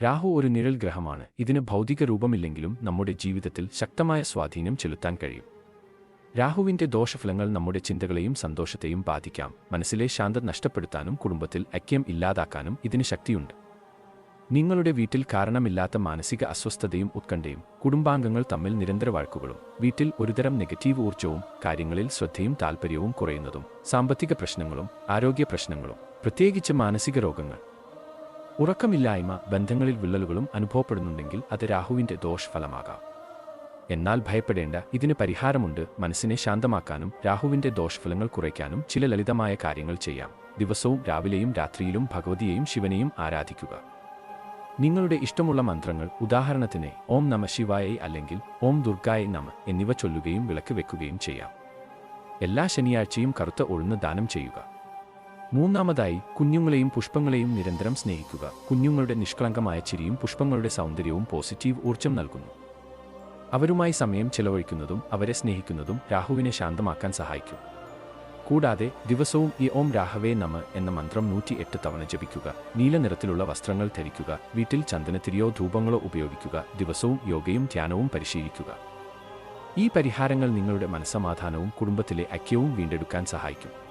രാഹു ഒരു നിഴൽ ഗ്രഹമാണ് ഇതിന് ഭൗതിക രൂപമില്ലെങ്കിലും നമ്മുടെ ജീവിതത്തിൽ ശക്തമായ സ്വാധീനം ചെലുത്താൻ കഴിയും. രാഹുവിന്റെ ദോഷഫലങ്ങൾ നമ്മുടെ ചിന്തകളെയും സന്തോഷത്തെയും ബാധിക്കാം. മനസ്സിലെ ശാന്തത നഷ്ടപ്പെടുത്താനും കുടുംബത്തിൽ ഐക്യം ഇല്ലാതാക്കാനും ഇതിന് ശക്തിയുണ്ട്. നിങ്ങളുടെ വീട്ടിൽ കാരണമില്ലാത്ത മാനസിക അസ്വസ്ഥതയും ഉത്കണ്ഠയും കുടുംബാംഗങ്ങൾ തമ്മിൽ നിരന്തര വഴക്കുകളും വീട്ടിൽ ഒരുതരം നെഗറ്റീവ് ഊർജവും കാര്യങ്ങളിൽ ശ്രദ്ധയും താൽപ്പര്യവും കുറയുന്നതും സാമ്പത്തിക പ്രശ്നങ്ങളും ആരോഗ്യ പ്രശ്നങ്ങളും പ്രത്യേകിച്ച് മാനസിക രോഗങ്ങൾ ഉറക്കമില്ലായ്മ ബന്ധങ്ങളിൽ വിള്ളലുകളും അനുഭവപ്പെടുന്നുണ്ടെങ്കിൽ അത് രാഹുവിന്റെ ദോഷഫലമാകാം. എന്നാൽ ഭയപ്പെടേണ്ട ഇതിന് പരിഹാരമുണ്ട്. മനസ്സിനെ ശാന്തമാക്കാനും രാഹുവിന്റെ ദോഷഫലങ്ങൾ കുറയ്ക്കാനും ചില ലളിതമായ കാര്യങ്ങൾ ചെയ്യാം. ദിവസവും രാവിലെയും രാത്രിയിലും ഭഗവതിയെയും ശിവനെയും ആരാധിക്കുക. നിങ്ങളുടെ ഇഷ്ടമുള്ള മന്ത്രങ്ങൾ ഉദാഹരണത്തിന് ഓം നമ ശിവായ അല്ലെങ്കിൽ ഓം ദുർഗായ നമ എന്നിവ ചൊല്ലുകയും വിളക്ക് വെക്കുകയും ചെയ്യാം. എല്ലാ ശനിയാഴ്ചയും കറുത്ത ഒഴുന്ന് ദാനം ചെയ്യുക. മൂന്നാമതായി കുഞ്ഞുങ്ങളെയും പുഷ്പങ്ങളെയും നിരന്തരം സ്നേഹിക്കുക. കുഞ്ഞുങ്ങളുടെ നിഷ്കളങ്കമായ ചിരിയും പുഷ്പങ്ങളുടെ സൗന്ദര്യവും പോസിറ്റീവ് ഊർജം നൽകുന്നു. അവരുമായി സമയം ചെലവഴിക്കുന്നതും അവരെ സ്നേഹിക്കുന്നതും രാഹുവിനെ ശാന്തമാക്കാൻ സഹായിക്കും. കൂടാതെ ദിവസവും ഈ ഓം രാഹവേ നമ എന്ന മന്ത്രം നൂറ്റി എട്ട് തവണ ജപിക്കുക. നീല നിറത്തിലുള്ള വസ്ത്രങ്ങൾ ധരിക്കുക. വീട്ടിൽ ചന്ദനത്തിരിയോ ധൂപങ്ങളോ ഉപയോഗിക്കുക. ദിവസവും യോഗയും ധ്യാനവും പരിശീലിക്കുക. ഈ പരിഹാരങ്ങൾ നിങ്ങളുടെ മനസ്സമാധാനവും കുടുംബത്തിലെ ഐക്യവും വീണ്ടെടുക്കാൻ സഹായിക്കും.